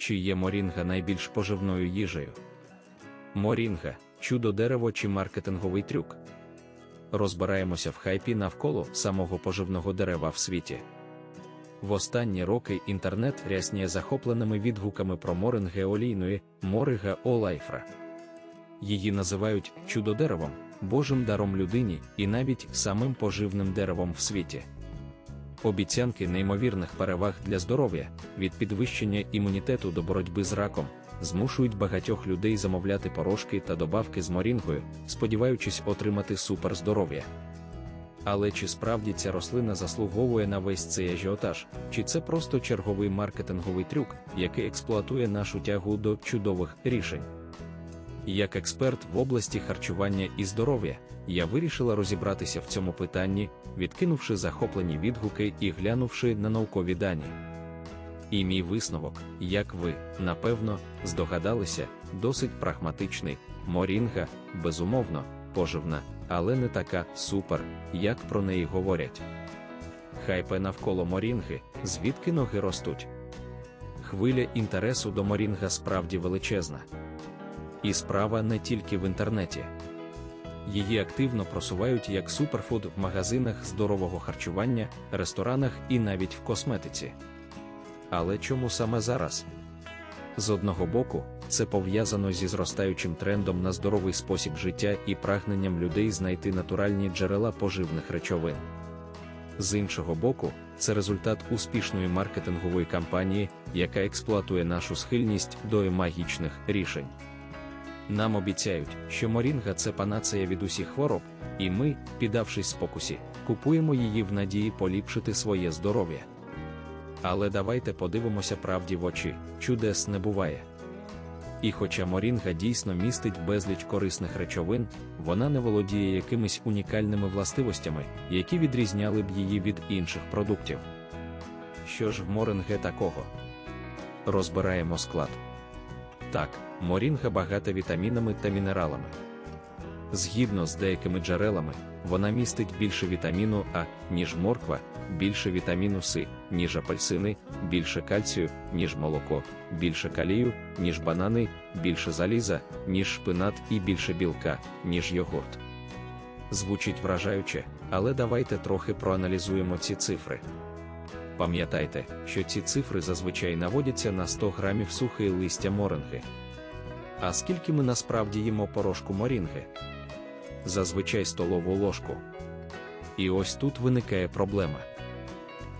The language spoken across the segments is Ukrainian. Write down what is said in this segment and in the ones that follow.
Чи є морінга найбільш поживною їжею? Морінга чудо дерево чи маркетинговий трюк. Розбираємося в хайпі навколо самого поживного дерева в світі. В останні роки інтернет рясніє захопленими відгуками про моринги олійної морига олайфра. Її називають чудо-деревом, божим даром людині і навіть самим поживним деревом в світі. Обіцянки неймовірних переваг для здоров'я від підвищення імунітету до боротьби з раком змушують багатьох людей замовляти порошки та добавки з морінгою, сподіваючись отримати суперздоров'я. Але чи справді ця рослина заслуговує на весь цей ажіотаж, чи це просто черговий маркетинговий трюк, який експлуатує нашу тягу до чудових рішень? Як експерт в області харчування і здоров'я, я вирішила розібратися в цьому питанні, відкинувши захоплені відгуки і глянувши на наукові дані. І мій висновок, як ви, напевно, здогадалися, досить прагматичний, морінга, безумовно, поживна, але не така супер, як про неї говорять. Хайпе навколо морінги, звідки ноги ростуть. Хвиля інтересу до морінга справді величезна. І справа не тільки в інтернеті. Її активно просувають як суперфуд в магазинах здорового харчування, ресторанах і навіть в косметиці. Але чому саме зараз? З одного боку, це пов'язано зі зростаючим трендом на здоровий спосіб життя і прагненням людей знайти натуральні джерела поживних речовин. З іншого боку, це результат успішної маркетингової кампанії, яка експлуатує нашу схильність до магічних рішень. Нам обіцяють, що морінга це панацея від усіх хвороб, і ми, піддавшись спокусі, купуємо її в надії поліпшити своє здоров'я. Але давайте подивимося правді в очі, чудес не буває. І хоча морінга дійсно містить безліч корисних речовин, вона не володіє якимись унікальними властивостями, які відрізняли б її від інших продуктів. Що ж в моринге такого? Розбираємо склад. Так, морінга багата вітамінами та мінералами. Згідно з деякими джерелами, вона містить більше вітаміну А, ніж морква, більше вітаміну С, ніж апельсини, більше кальцію, ніж молоко, більше калію, ніж банани, більше заліза, ніж шпинат і більше білка, ніж йогурт. Звучить вражаюче, але давайте трохи проаналізуємо ці цифри. Пам'ятайте, що ці цифри зазвичай наводяться на 100 грамів сухої листя моринги. А скільки ми насправді їмо порошку морінги? Зазвичай столову ложку. І ось тут виникає проблема.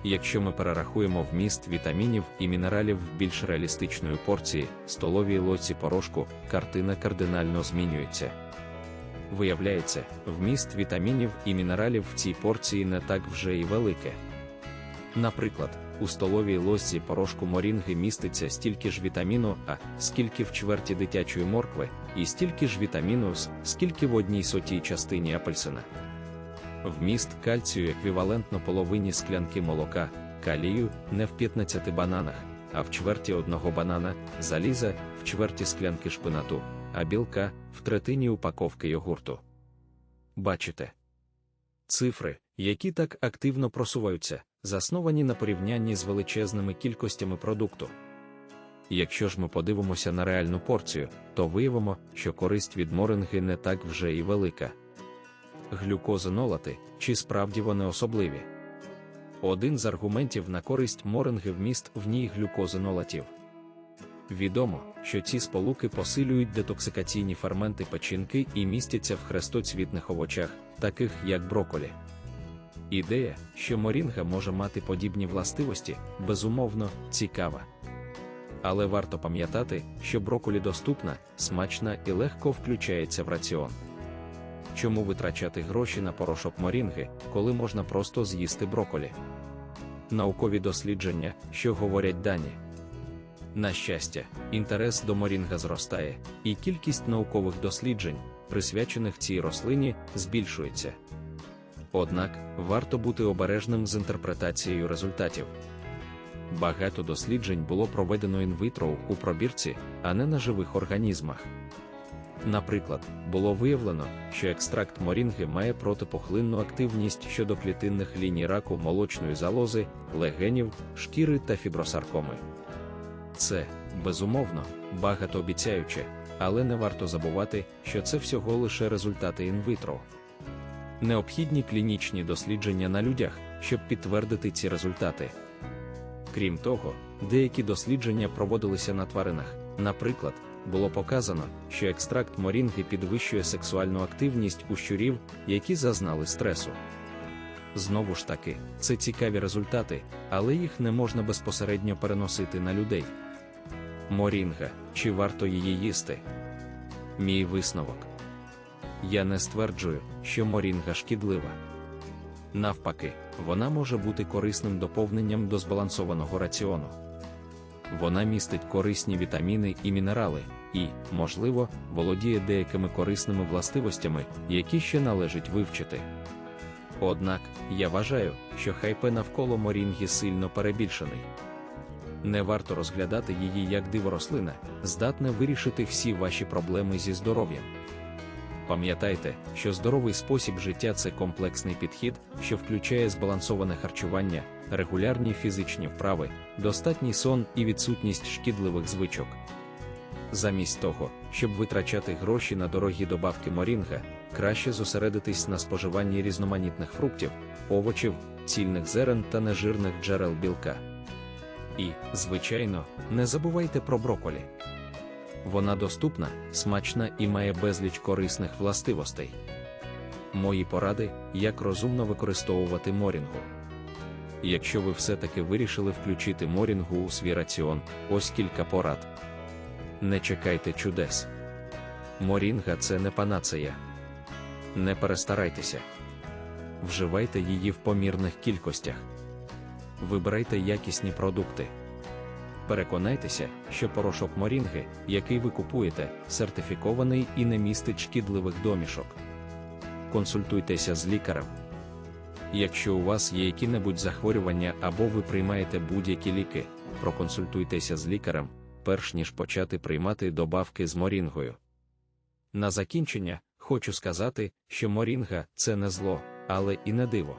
Якщо ми перерахуємо вміст вітамінів і мінералів в більш реалістичної порції, столовій лоці порошку, картина кардинально змінюється. Виявляється, вміст вітамінів і мінералів в цій порції не так вже і велике. Наприклад, у столовій ложці порошку морінги міститься стільки ж вітаміну А, скільки в чверті дитячої моркви, і стільки ж вітаміну С, скільки в одній сотій частині апельсина. Вміст кальцію еквівалентно половині склянки молока, калію не в 15 бананах, а в чверті одного банана, заліза в чверті склянки шпинату, а білка в третині упаковки йогурту. Бачите? Цифри, які так активно просуваються, засновані на порівнянні з величезними кількостями продукту. Якщо ж ми подивимося на реальну порцію, то виявимо, що користь від моринги не так вже і велика. Глюкозинолати, чи справді вони особливі? Один з аргументів на користь моринги вміст в ній глюкозинолатів. Відомо, що ці сполуки посилюють детоксикаційні ферменти печінки і містяться в хрестоцвітних овочах, таких як броколі. Ідея, що морінга може мати подібні властивості, безумовно, цікава. Але варто пам'ятати, що броколі доступна, смачна і легко включається в раціон. Чому витрачати гроші на порошок морінги, коли можна просто з'їсти броколі? Наукові дослідження, що говорять дані. На щастя, інтерес до морінга зростає, і кількість наукових досліджень, присвячених цій рослині, збільшується. Однак варто бути обережним з інтерпретацією результатів. Багато досліджень було проведено інвитро у пробірці, а не на живих організмах. Наприклад, було виявлено, що екстракт морінги має протипухлинну активність щодо клітинних ліній раку молочної залози, легенів, шкіри та фібросаркоми. Це безумовно, багатообіцяюче, але не варто забувати, що це всього лише результати інвитро. Необхідні клінічні дослідження на людях, щоб підтвердити ці результати. Крім того, деякі дослідження проводилися на тваринах. Наприклад, було показано, що екстракт морінги підвищує сексуальну активність у щурів, які зазнали стресу. Знову ж таки, це цікаві результати, але їх не можна безпосередньо переносити на людей. Морінга, чи варто її їсти? Мій висновок. Я не стверджую, що морінга шкідлива. Навпаки, вона може бути корисним доповненням до збалансованого раціону. Вона містить корисні вітаміни і мінерали, і, можливо, володіє деякими корисними властивостями, які ще належить вивчити. Однак, я вважаю, що хайпе навколо морінги сильно перебільшений. Не варто розглядати її як диворослина, здатне вирішити всі ваші проблеми зі здоров'ям. Пам'ятайте, що здоровий спосіб життя це комплексний підхід, що включає збалансоване харчування, регулярні фізичні вправи, достатній сон і відсутність шкідливих звичок. Замість того, щоб витрачати гроші на дорогі добавки морінга, краще зосередитись на споживанні різноманітних фруктів, овочів, цільних зерен та нежирних джерел білка. І, звичайно, не забувайте про броколі. Вона доступна, смачна і має безліч корисних властивостей. Мої поради, як розумно використовувати морінгу. Якщо ви все-таки вирішили включити морінгу у свій раціон, ось кілька порад. Не чекайте чудес. Морінга це не панацея. Не перестарайтеся. Вживайте її в помірних кількостях. Вибирайте якісні продукти. Переконайтеся, що порошок морінги, який ви купуєте, сертифікований і не містить шкідливих домішок. Консультуйтеся з лікарем. Якщо у вас є які-небудь захворювання або ви приймаєте будь-які ліки, проконсультуйтеся з лікарем, перш ніж почати приймати добавки з морінгою. На закінчення хочу сказати, що морінга це не зло, але і не диво.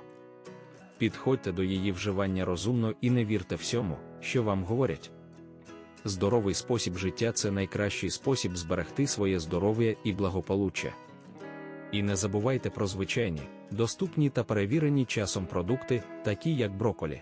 Підходьте до її вживання розумно і не вірте всьому, що вам говорять. Здоровий спосіб життя це найкращий спосіб зберегти своє здоров'я і благополуччя. І не забувайте про звичайні, доступні та перевірені часом продукти, такі як броколі.